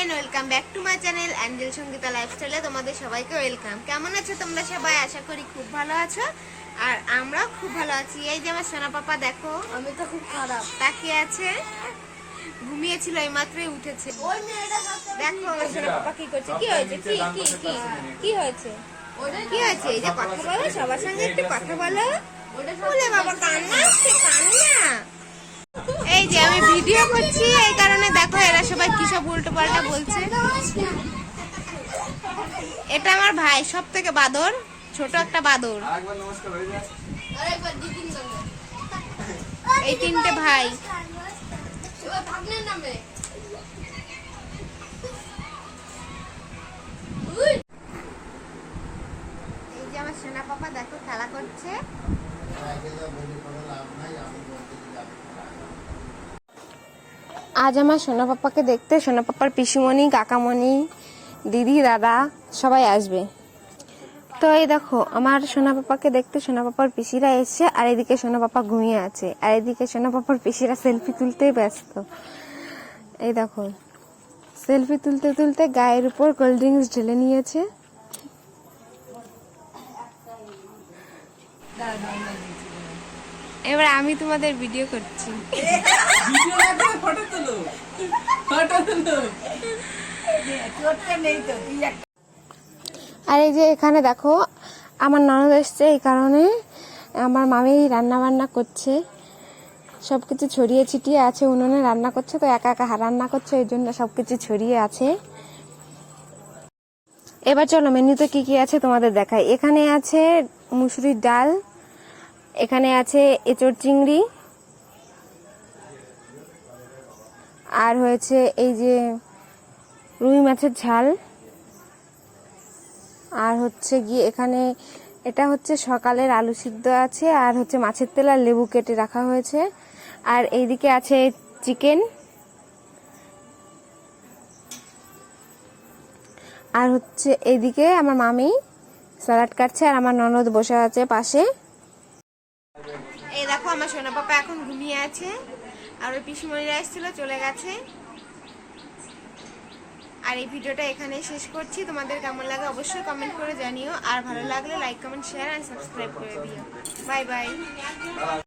Everyone welcome back to my channel Angel Sangita লাইফস্টাইলে তোমাদের সবাইকে ওয়েলকাম কেমন আছো তোমরা সবাই? আশা করি খুব ভালো আছো। আর আমরাও খুব ভালো আছি। এই যে আমার সোনা পাপা দেখো। আমি তো খুব খারাপ। তাকিয়ে আছে। ঘুমিয়েছিল এই মাত্রই উঠেছে। দেখো। আমার সোনা পাপা কি করছে? কি হয়েছে? কি কি কি কি হয়েছে? কি হয়েছে? এই যে কথা বলো সবার সঙ্গে একটু কথা বলো। বলে বাবা কান্না? আসছে কান্না? এই যে আমি ভিডিও করছি এই কারণে দেখো এরা সবাই কি সব উল্টো পাল্টা বলছে। এটা আমার ভাই সব থেকে বাদর, ছোট একটা বাদর। এই তিনটে ভাই। এই যে আমার সোনা পাপা দেখো, খেলা করছে। আজ আমার সোনা পাপাকে দেখতে সোনা পাপার পিসিমণি, কাকামণি, দিদি, দাদা সবাই আসবে। তো এই দেখো, আমার সোনা পাপাকে দেখতে সোনা পাপার পিসিরা এসছে আর এদিকে সোনা পাপা ঘুমিয়ে আছে। আর এদিকে সোনা পাপার পিসিরা সেলফি তুলতেই ব্যস্ত। এই দেখো সেলফি তুলতে তুলতে গায়ের উপর কোল্ড ড্রিঙ্কস ঢেলে নিয়েছে। এবার আমি তোমাদের ভিডিও করছি। আর এই যে এখানে দেখো আমার ননদ এসছে এই কারণে আমার মামি রান্না বান্না করছে। সব কিছু ছড়িয়ে ছিটিয়ে আছে উনুনে রান্না করছে তো একা একা রান্না করছে এই জন্য সব কিছু ছড়িয়ে আছে। এবার চলো মেনুতে কি কি আছে তোমাদের দেখাই। এখানে আছে মুসুরির ডাল এখানে আছে এঁচড় চিংড়ি। আর হয়েছে এই যে রুই মাছের ঝাল। আর হচ্ছে গিয়ে এখানে এটা হচ্ছে সকালের আলু সিদ্ধ আছে, আর হচ্ছে মাছের তেল আর লেবু কেটে রাখা হয়েছে। আর এইদিকে আছে চিকেন। আর হচ্ছে এইদিকে আমার মামি স্যালাড কাটছে আর আমার ননদ বসে আছে পাশে। এই দেখো আমার সোনা পাপা এখন ঘুমিয়ে আছে আর ওই পিসিমণিরা এসেছিল, চলে গেছে। আর এই ভিডিওটা এখানে শেষ করছি। তোমাদের কেমন লাগে অবশ্যই কমেন্ট করে জানিও। আর ভালো লাগলে লাইক কমেন্ট শেয়ার আর সাবস্ক্রাইব করে দিও। Bye bye